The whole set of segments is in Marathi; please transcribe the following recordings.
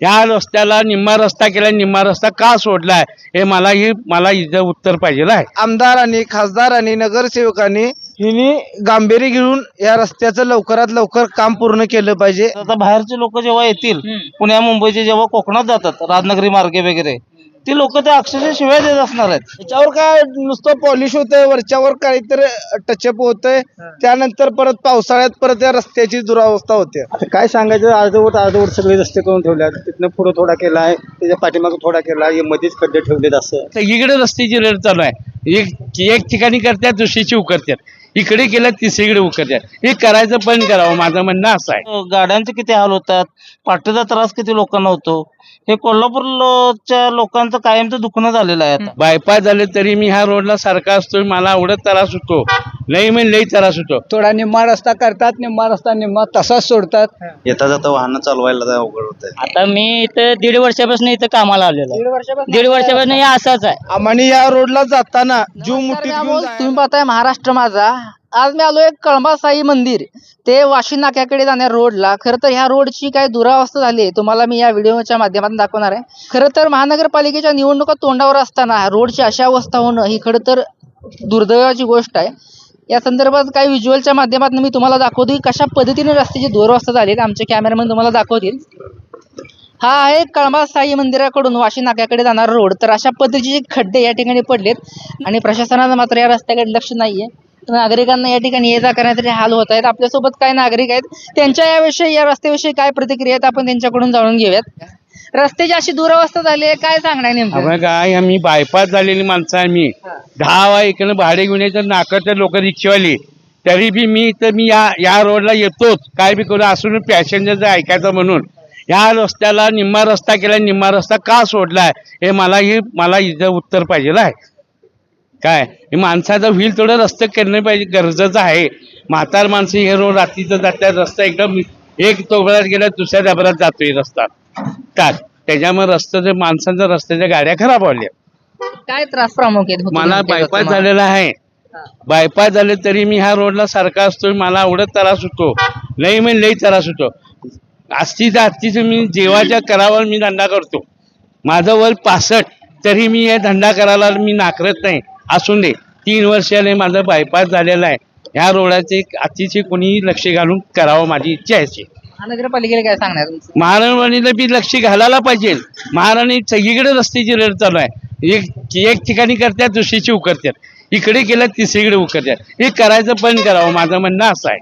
ह्या रस्त्याला निम्मा रस्ता केला निम्मा रस्ता का सोडलाय? हे मला ही मला इथं उत्तर पाहिजे आहे. आमदारांनी खासदारांनी नगरसेवकांनी हिनी गांभीर्य घेऊन या रस्त्याचं लवकरात लवकर काम पूर्ण केलं पाहिजे. आता बाहेरचे लोक जेव्हा येतील पुण्या मुंबईचे जेव्हा कोकणात जातात राजनगरी मार्गे वगैरे ती लोक ते अक्षरशः शिवाय देत असणार आहेत. त्याच्यावर काय नुसतं पॉलिश होतंय वरच्यावर काहीतरी टचअप होतंय. त्यानंतर परत पावसाळ्यात परत या रस्त्याची दुरावस्था होते. आता काय सांगायचं अर्धवट अर्धवट सगळे रस्ते करून ठेवल्यात. तिथनं पुढं थोडा केला आहे त्याच्या पाठीमागे थोडा केला आहे मध्येच खड्डे ठेवलेत असं. सगळीकडे रस्त्याची रेट चालू आहे. एक एक ठिकाणी करतात दुसरीची उकरतात. इकडे केलं तिसरीकडे उकरतात हे करायचं पण करावं माझं म्हणणं असं आहे. गाड्यांचे किती हाल होतात पाठीचा त्रास किती लोकांना होतो हे कोल्हापूरच्या लोकांचं कायमचं दुखणं झालेलं आहे आता. बायपास झाले तरी मी ह्या रोडला सारखा असतो मला आवडत त्रास होतो. लई म्हणजे लई त्रास होतो. थोडा निम्मा रस्ता करतात निम्मा रस्ता निम्मा तसाच सोडतात. येता जाता वाहनं चालवायला अवघड होत आता मी इथं दीड वर्षापासून इथं कामाला आलेलो आहे. दीड वर्षापासून हे असंच आहे. आम्हाने या रोडला जाताना जीव घेऊन जायला- तुम्ही पाहताय महाराष्ट्र माझा. आज मी आलोय कळंबा साई मंदिर. ते वाशी नाक्याकडे जाण्या रोडला. खरं तर ह्या रोडची काय दुरावस्था झाली आहे तुम्हाला मी या व्हिडिओच्या माध्यमातून दाखवणार आहे. खरं तर महानगरपालिकेच्या निवडणुका तोंडावर असताना रोडची अशा अवस्था होणं ही खरं तर दुर्दैवाची गोष्ट आहे. या संदर्भात काही व्हिज्युअलच्या माध्यमातून मी तुम्हाला दाखवतो की कशा पद्धतीने रस्त्याची दोर झाली झालेत. आमचे कॅमेरामॅन तुम्हाला दाखवतील. हा आहे कळंबा साई मंदिराकडून वाशी नाक्याकडे जाणारा रोड तर अशा पद्धतीचे खड्डे या ठिकाणी पडलेत आणि प्रशासनाचं मात्र या रस्त्याकडे लक्ष नाहीये. नागरिकांना या ठिकाणी ये जा करण्यासाठी हाल होत आहेत. आपल्यासोबत काय नागरिक आहेत? त्यांच्या याविषयी या रस्त्याविषयी काय प्रतिक्रिया आहेत? आपण त्यांच्याकडून जाणून घेऊयात. रस्त्याची अशी दुरावस्था झाली आहे काय सांगणार नेमकं? आपण काय आम्ही बायपास झालेली माणसं आहे मी. दहा वा इकडनं भाडे घेऊन यायचं नाकडचे लोक रिक्षावाली. तरी बी मी तर मी या या रोडला येतोच. काय बी करू असून पॅसेंजरचं ऐकायचं म्हणून. या रस्त्याला निम्मा रस्ता केला निम्मा रस्ता का सोडलाय? हे मला ही मला इथं उत्तर पाहिजे आहे काय? हे माणसाचं व्हील थोडं रस्ते करणं पाहिजे गरजेचं आहे. म्हातार माणसं हे रोड रात्रीचं जातात रस्ता एकदम एक तोबळ्यात गेला दुसऱ्या डबऱ्यात जातोय रस्ता. टाक. त्याच्यामुळे रस्त्याच्या माणसांच्या रस्त्याच्या गाड्या खराब व्हायल्या. काय त्रास प्रामुख आहेत मला नेमके बायपास? झालेला आहे. बायपास झाले तरी मी ह्या रोडला सारखा असतो मला आवडत त्रास होतो. लई म्हणजे लई त्रास होतो. आजची आजची मी जेवाच्या करावर मी धंदा करतो. माझं वय पासष्ट तरी मी हे धंदा करायला मी नाकारत नाही. असून दे तीन वर्षाने माझं बायपास झालेलं आहे. ह्या रोडाचे अतिशय कोणी लक्ष घालून करावं माझी इच्छा आहे. महानगरपालिकेला काय सांगणार तुमचं? महाराणीला बी लक्ष घालायला पाहिजे. महाराणी सगळीकडे रस्त्याची रेट चालू आहे. एक एक ठिकाणी करतात दुसरीची उकरतात. इकडे केलं तिसरीकडे उकरतात. हे करायचं पण करावं. माझं म्हणणं असं आहे.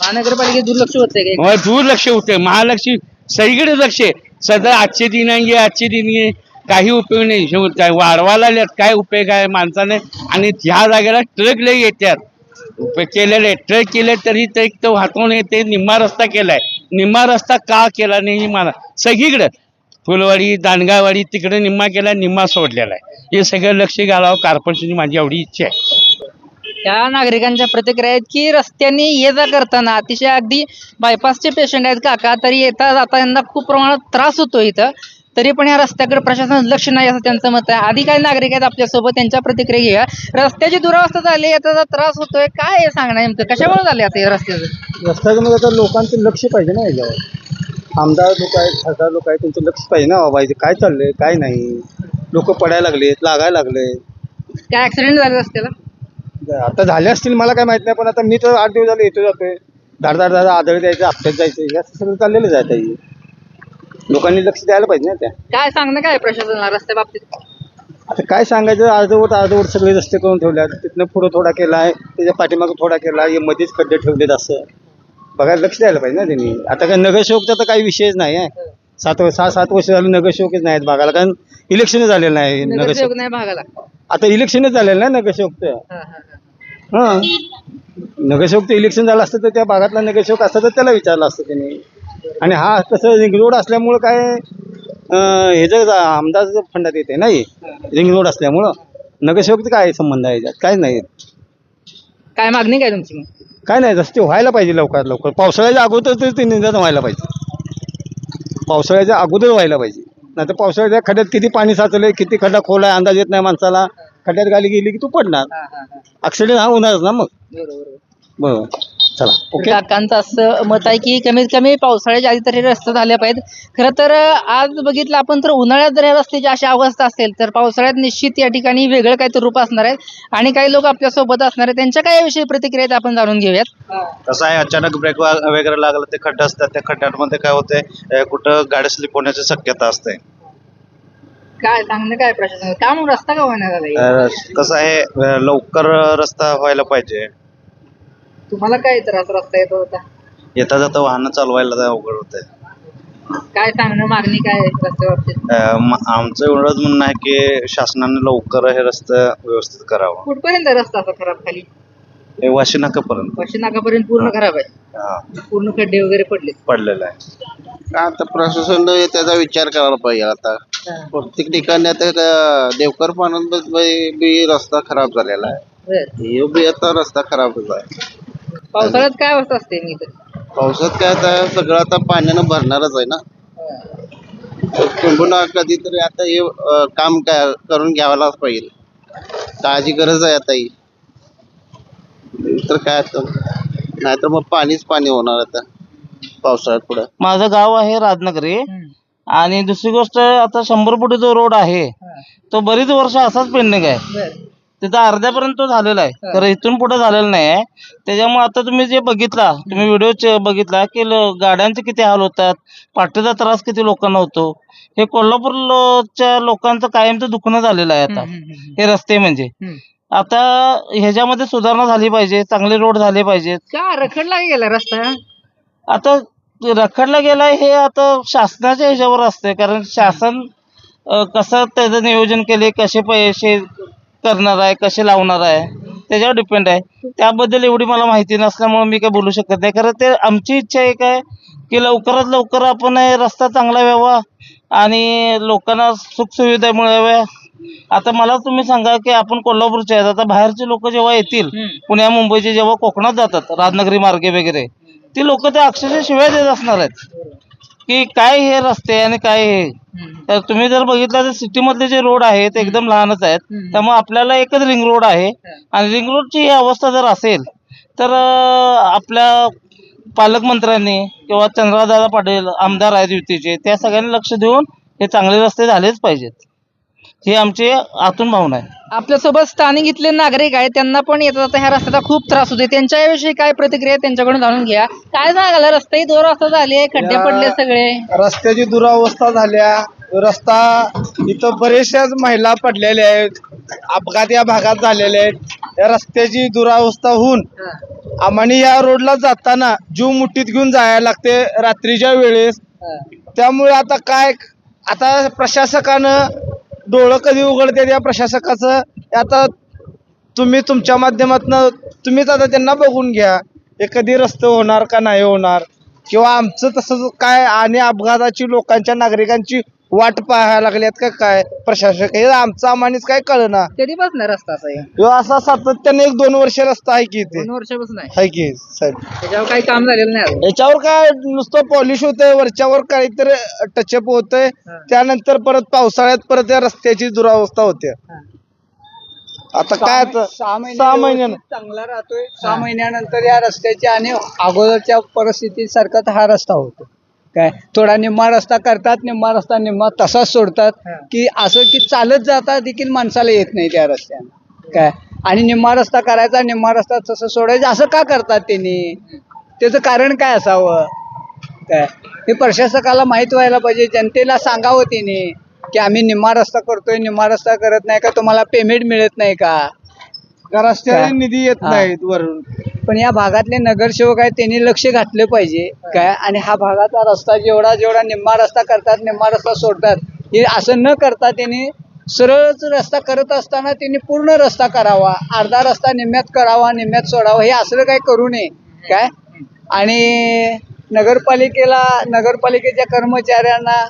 महानगरपालिकेत दुर्लक्ष होतंय काय मग दुर्लक्ष होते महालक्ष्मी सगळीकडे लक्ष आहे. सध्या आजचे दिन आहे आजचे दिन आहे. काही उपयोग नाही. शेवट काय वाढवायला लागल्यात काय उपयोग आहे माणसाने? आणि ह्या जागेला ट्रक लई येतात. उपयोग केलेले ट्रेक केले तरी ते एक तर वाहतून येते निम्मा रस्ता केलाय. निम्मा रस्ता का केला नाही मला सगळीकडं. फुलवाडी दांडगावाडी तिकडे निम्मा केला निम्मा सोडलेला आहे. हे सगळं लक्ष घालावं कार्पोरेशनची माझी एवढी इच्छा आहे. त्या नागरिकांच्या प्रतिक्रिया आहेत की रस्त्याने ये जा करताना अतिशय अगदी बायपासचे पेशंट आहेत. काका तरी येता जाता यांना खूप प्रमाणात त्रास होतो इथं. तरी पण या रस्त्याकडे प्रशासन लक्ष नाही असं त्यांचं मत आहे. आधी काही नागरिक आहेत आपल्यासोबत त्यांच्या प्रतिक्रिया घेऊया. रस्त्याची दुरावस्था झाली याचा त्रास होतोय. काय हे सांगणार नेमकं? कशामुळे झाले आता या रस्त्याचं? रस्त्यामध्ये आता लोकांचं लक्ष पाहिजे ना याच्यावर. आमदार लोक आहेत खासदार लोक आहेत त्यांचं लक्ष पाहिजे ना बाबा काय चाललंय काय नाही. लोक पडायला लागलेत लागायला लागले काय ऍक्सिडेंट झाले रस्त्याला? आता झाले असतील मला काय माहीत नाही पण आता मी तर आठ दिवस झाले येतो जातोय. धाड धाड धाड आदळ द्यायचं हप्त्यात जायचं हे असं सगळं चाललेलं जात आहे लोकांनी लक्ष द्यायला पाहिजे ना त्या. काय सांगणं काय प्रशासनाला रस्त्या बाबतीत? आता काय सांगायचं अर्धवट अर्धवट सगळे रस्ते करून ठेवल्यात तिथनं पुढं थोडा केला आहे त्याच्या पाठीमागे थोडा केला आहे मध्येच खड्डे ठेवलेत असं. बघायला लक्ष द्यायला पाहिजे ना त्यांनी. आता काय नगरसेवकचा तर काही विषयच नाही आहे. सात वर्ष सहा सात वर्ष झालं नगरसेवकच नाहीत बघायला कारण इलेक्शन झालेलं नाही नगरसेवक नगरसेवक. नाही भागाला. आता इलेक्शनच झालेलं नाही नगरसेवकचं. हा, हा, हा. हां. नगरसेवकचं इलेक्शन झालं असतं तर त्या भागातला नगरसेवक असता तर त्याला विचारलं असतं त्यांनी. आणि हा कसं रिंग रोड असल्यामुळं काय हे जर आमदार फंडात येते नाही. रिंग रोड असल्यामुळं. नगरसेवकचं काय संबंध आहे याच्यात? काय नाही. काय मागणी काय तुमची मग? काय नाही रस्ते व्हायला पाहिजे लवकरात लवकर. पावसाळ्याच्या अगोदर तर ते निंदन व्हायला पाहिजे. पावसाळ्याच्या अगोदर व्हायला पाहिजे. नाही तर पावसाळ्याच्या खड्ड्यात किती पाणी साचलंय किती खड्डा खोल आहे अंदाज येत नाही माणसाला. खड्ड्यात गाडी गेली की तू पडणार. हा, हा, हा. ॲक्सिडेंट हा होणारच ना मग. बरोबर. बरोबर. चला ओके काकांचं असं मत आहे की कमीत कमी पावसाळ्याच्या आधी तरी रस्ते झाले पाहिजेत. खरं तर आज बघितलं आपण तर उन्हाळ्यात जर या रस्त्याची अशी अवस्था असेल तर पावसाळ्यात निश्चित या ठिकाणी वेगळं काहीतरी रूप असणार आहे. आणि काही लोक आपल्यासोबत असणार आहेत. त्यांच्या काय विषयी प्रतिक्रिया आहेत आपण जाणून घेऊयात. कसं आहे अचानक ब्रेक वगैरे लागलं ते खड्डे असतात. त्या खड्ड्यांमध्ये काय होते कुठं गाडी स्लिप होण्याची शक्यता असते. काय सांगणं काय प्रशासन? का मग रस्ता का होणार कसं आहे लवकर रस्ता व्हायला पाहिजे. तुम्हाला काय त्रास रस्ता येतो होता? येता जाता वाहनं चालवायला ते अवघड होते काय सांगणं मागणी काय आहे रस्त्या बाबतीत आमचं एवढंच म्हणणं आहे की शासनाने लवकर हे रस्ते व्यवस्थित करावं. कुठपर्यंत रस्ता असा खराब खाली? हे वाशी नाकापर्यंत पश्चिम नाकापर्यंत पूर्ण खराब आहे? हा, पूर्ण खड्डे वगैरे पडले पडलेलं आहे. आता प्रशासन त्याचा विचार करायला पाहिजे आता. प्रत्येक ठिकाणी आता क- देवकर बी रस्ता खराब झालेला आहे. हे बी आता रस्ता खराबच आहे. पावसाळ्यात काय अवस्था असते मी? पावसात काय आता सगळं आता पाण्यानं भरणारच आहे ना. पुन्हा कधीतरी आता हे अं, काम काय करून घ्यायलाच पाहिजे. काळजी गरज आहे आता ही. तर काय आता? नाहीतर मग पाणीच पाणी होणार आता. पावसाळ्यात पुढं. माझं गाव आहे राजनगरी. आणि दुसरी गोष्ट आता शंभर फुटी जो रोड आहे. तो बरीच वर्ष असाच पेंडिंग आहे. तिथं अर्ध्यापर्यंत झालेला आहे. तर इथून पुढे झालेला नाही आहे. त्याच्यामुळे आता तुम्ही जे बघितला तुम्ही व्हिडिओ बघितला की गाड्यांचे किती हाल होतात पाठीचा त्रास किती लोकांना होतो. हे कोल्हापूर लो- च्या लोकांचं कायमचं दुखणं झालेलं आहे आता. हे रस्ते म्हणजे. आता ह्याच्यामध्ये सुधारणा झाली पाहिजे चांगले रोड झाले पाहिजेत. का रखडला गेला रस्ता? आता रखडला गेलाय हे आता शासनाच्या ह्याच्यावर असते कारण शासन कसं त्याचं नियोजन केले कसे पैसे करणार आहे कसे लावणार आहे त्याच्यावर डिपेंड आहे. त्याबद्दल एवढी मला माहिती नसल्यामुळे मी काय बोलू शकत नाही. खरं ते आमची इच्छा एक आहे की लवकरात लवकर आपण रस्ता चांगला व्हावा आणि लोकांना सुखसुविधा मिळाव्या. आता मला तुम्ही सांगा की आपण कोल्हापूरचे आहेत. आता बाहेरचे लोक जेव्हा येतील पुण्या मुंबईचे जेव्हा कोकणात जातात राजनगरी मार्गे वगैरे ती लोक ते अक्षरशः शिव्या देत असणार आहेत. की काय हे रस्ते आणि काय हे? तर तुम्ही जर बघितलं तर सिटी मधले जे रोड आहेत ते एकदम लहानच आहेत. त्यामुळे आपल्याला एकच रिंग रोड आहे. आणि रिंग रोडची ही अवस्था जर असेल तर आपल्या पालकमंत्र्यांनी किंवा चंद्रदादा पाटील आमदार आहेत युतीचे त्या सगळ्यांनी लक्ष देऊन हे चांगले रस्ते झालेच पाहिजेत. ही आमची आतून भावना आहे आपल्यासोबत स्थानिक इथले नागरिक आहेत त्यांना पण येता जाता ह्या रस्त्याचा खूप त्रास होते त्यांच्याविषयी काय प्रतिक्रिया त्यांच्याकडून जाणून घ्या. काय सांगाल? रस्ताही दोर रस्ता झाले खड्डे या- पडले सगळे. रस्त्याची दुरावस्था झाल्या. रस्ता इथं बरेचशाच महिला पडलेल्या आहेत अपघात या भागात झालेले आहेत. या रस्त्याची दुरावस्था होऊन आम्हाला या रोडला जाताना जीव मुठीत घेऊन जायला लागते रात्रीच्या वेळेस. त्यामुळे आता काय आता प्रशासकानं डोळं कधी उघडते या प्रशासकाचं? आता तुम्ही तुमच्या माध्यमातून तुम्हीच आता त्यांना बघून घ्या हे कधी रस्ते होणार का नाही होणार? किंवा आमचं तसंच काय आणि अपघाताची लोकांच्या नागरिकांची वाट पाहायला लागल्यात का काय? प्रशासक हे आमचं आम्हानेच काय कळना. कधीपासून रस्ता असा? ह्यो असा सातत्याने एक दोन वर्ष रस्ता आहे की इथे. दोन वर्षापासून आहे. आहे की साहेब. त्याच्यावर काही काम झालेलं नाही अजून. याच्यावर काय नुसतं पॉलिश होतंय वरच्यावर काहीतरी टचअप होतंय. त्यानंतर परत पावसाळ्यात परत या रस्त्याची दुरावस्था होते. आता काय आता? सहा महिन्यानं चांगला राहतोय. सहा महिन्यानंतर या रस्त्याची आणि अगोदरच्या परिस्थितीसारखाच हा रस्ता होतो काय? थोडा निम्मा रस्ता करतात निम्मा रस्ता निम्मा तसाच सोडतात की असं की चालत जाता देखील माणसाला येत नाही त्या रस्त्यानं. काय? आणि निम्मा रस्ता करायचा निम्मा रस्ता तसं सोडायचं असं का करतात त्यांनी? त्याचं कारण काय असावं? काय? हे प्रशासकाला माहीत व्हायला पाहिजे जनतेला सांगावं त्याने की आम्ही निम्मा रस्ता करतोय निम्मा रस्ता करत नाही का तुम्हाला पेमेंट मिळत नाही का का? रस्त्याला काय? निधी येत हा. नाहीत वरून? पण या भागातले नगरसेवक आहेत त्यांनी लक्ष घातलं पाहिजे. काय? आणि हा भागाचा रस्ता जेवढा जेवढा निम्मा रस्ता करतात निम्मा रस्ता सोडतात हे असं न करता त्यांनी सरळच रस्ता करत असताना त्यांनी पूर्ण रस्ता करावा. अर्धा रस्ता निम्म्यात करावा निम्म्यात सोडावा हे असलं काही करू नये. काय? आणि नगरपालिकेला नगरपालिकेच्या कर्मचाऱ्यांना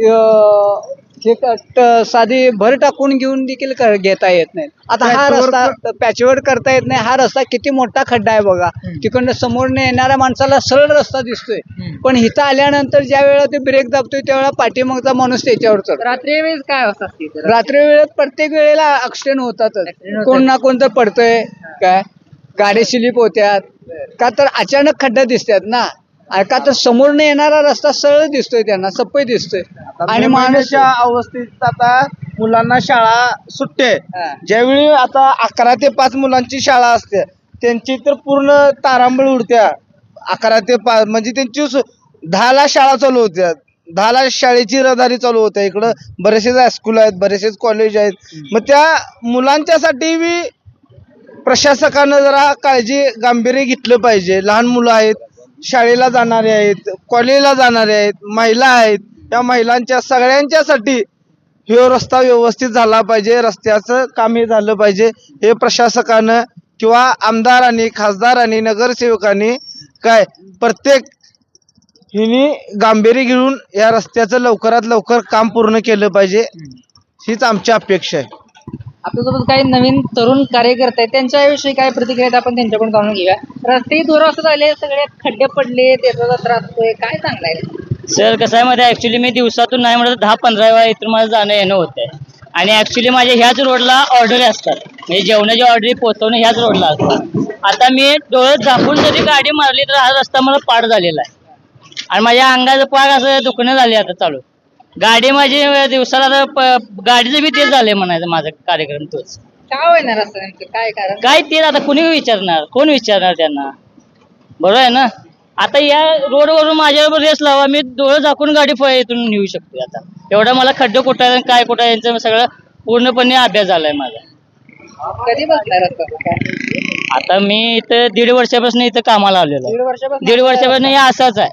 अं, हे साधी भर टाकून घेऊन देखील कर- घेता येत नाही. आता हा रस्ता पॅचवर्क करता येत नाही. हा रस्ता किती मोठा खड्डा आहे बघा. तिकडनं समोरने येणाऱ्या माणसाला सरळ रस्ता दिसतोय. पण इथं आल्यानंतर ज्या वेळेला ते ब्रेक दाबतोय त्यावेळेला पाठीमागचा माणूस त्याच्यावर चढतो. रात्री वेळेस काय अवस्था असते इथं? रात्री वेळेत प्रत्येक वेळेला ऍक्सिडेंट होतातच. होतात. कोण ना कोण तर पडतोय. काय? गाडी स्लिप होत्यात. का तर अचानक खड्डा दिसतात ना. आ- का तर समोरनं येणारा रस्ता सरळ दिसतोय त्यांना सप्पय दिसतोय. आणि माणूस माणसाच्या अवस्थेत आता मुलांना शाळा सुट्टे हा. ज्यावेळी आता अकरा ते पाच मुलांची शाळा असते त्यांची तर पूर्ण तारांबळ उडत्या. अकरा ते पाच म्हणजे त्यांची दहाला शाळा चालू होत्या. दहाला शाळेची रहदारी चालू होते इकडं बरेचसे हायस्कूल आहेत बरेचसे कॉलेज आहेत. मग त्या मुलांच्यासाठी बी प्रशासकानं जरा काळजी गांभीर्य घेतलं पाहिजे. लहान मुलं आहेत शाळेला जाणारे आहेत कॉलेजला जाणारे आहेत महिला आहेत या महिलांच्या सगळ्यांच्यासाठी हे रस्ता व्यवस्थित झाला पाहिजे रस्त्याचं काम हे झालं पाहिजे. हे प्रशासकानं किंवा आमदारांनी खासदारांनी नगरसेवकांनी काय प्रत्येक हिनी गांभीर्य घेऊन या रस्त्याचं लवकरात लवकर काम पूर्ण केलं पाहिजे हीच आमची अपेक्षा आहे. आपल्यासोबत काही नवीन तरुण कार्यकर्ते आहेत त्यांच्याविषयी काय प्रतिक्रिया आहेत आपण त्यांच्याकडून जाणून घेऊया. रस्ते दुरवस्था झाले सगळे खड्डे पडले त्याचा त्रास होतोय काय सांगताय? सर कसं आहे मध्ये ऍक्च्युली मी दिवसातून नाही म्हणत दहा पंधरा वेळा इथून माझं जाणं येणं होतंय. आणि ऍक्च्युली माझ्या ह्याच रोडला ऑर्डर असतात. म्हणजे जेवणाची ऑर्डर पोहोचवणं ह्याच रोडला असतात. आता मी डोळे झाकून जरी गाडी मारली तर हा रस्ता मला पाड झालेला आहे. आणि माझ्या अंगाचं पाग असं दुखणं झाले आता चालू. गाडी माझी दिवसाला गाडीचं बी तेच झालंय म्हणायचं माझा कार्यक्रम तोच. काय होईना रस्ता नेमकं? काय कारण? काय ते आता कुणी विचारणार? कोण विचारणार त्यांना? बरोबर आहे ना? आता या रोडवरून माझ्याबरोबर रेस लावा मी डोळं झाकून गाडी इथून नेऊ शकतो आता. एवढं मला खड्डे कुठं आहे, काय कुठं यांचं सगळं पूर्णपणे अभ्यास झालाय माझा. कधी आता मी इथं दीड वर्षापासून इथं कामाला आलेलो आहे. दीड वर्षापासून दीड वर्षापासून हे असंच आहे.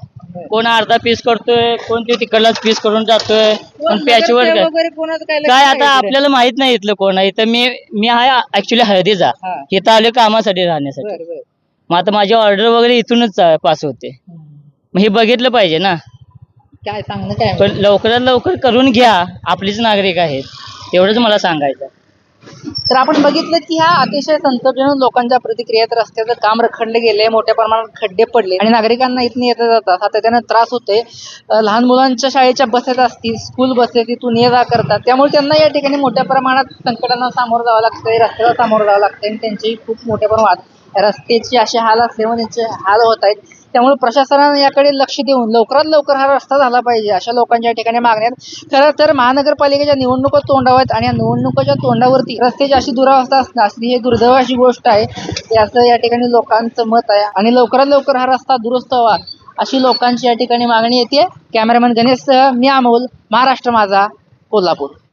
कोण अर्धा पीस करतोय कोण ते तिकडलाच पीस करून जातोय कोण पॅचवर नगरसेवक वगैरे कोणाचं काय लक्ष काय नाही आता इकडे? आपल्याला माहीत नाही इथलं कोण आहे. इथं मी मी आहे ऍक्च्युली हळदीचा. हा. इथं आले कामासाठी राहण्यासाठी. बरं, बरं. मग आता माझी ऑर्डर वगैरे इथूनच पास होते. मग हे बघितलं पाहिजे ना. काय सांगणं काय? पण लवकरात लवकर करून घ्या. आपलीच नागरिक आहेत. एवढंच मला सांगायचं तर आपण बघितलं की ह्या अतिशय संतोषजनक लोकांच्या प्रतिक्रियेत रस्त्याचं काम रखडले गेले मोठ्या प्रमाणात खड्डे पडले आणि नागरिकांना इथून येता जाता सातत्यानं त्रास होतोय. लहान मुलांच्या शाळेच्या बसेस असतील स्कूल बसेस तिथून ये जा करतात त्यामुळे त्यांना या ठिकाणी मोठ्या प्रमाणात संकटांना सामोरं जावं लागतंय रस्त्याला सामोरं जावं लागतंय आणि त्यांची खूप मोठ्या प्रमाणात रस्त्याची असे हाल असल्यामुळे त्यांचे हाल होत आहेत. त्यामुळे प्रशासनानं याकडे लक्ष देऊन लवकरात लवकर हा रस्ता झाला पाहिजे अशा लोकांच्या या ठिकाणी मागण्यात खरं तर महानगरपालिकेच्या निवडणुका तोंडावर आहेत आणि या निवडणुकाच्या तोंडावरती रस्त्याची अशी दुरावस्था असणं असली ही दुर्दैवाची गोष्ट आहे. याचं असं या ठिकाणी लोकांचं मत आहे आणि लवकरात लवकर हा रस्ता दुरुस्त व्हावा अशी लोकांची या ठिकाणी मागणी येते. कॅमेरामॅन गणेशसह मी अमोल महाराष्ट्र माझा कोल्हापूर.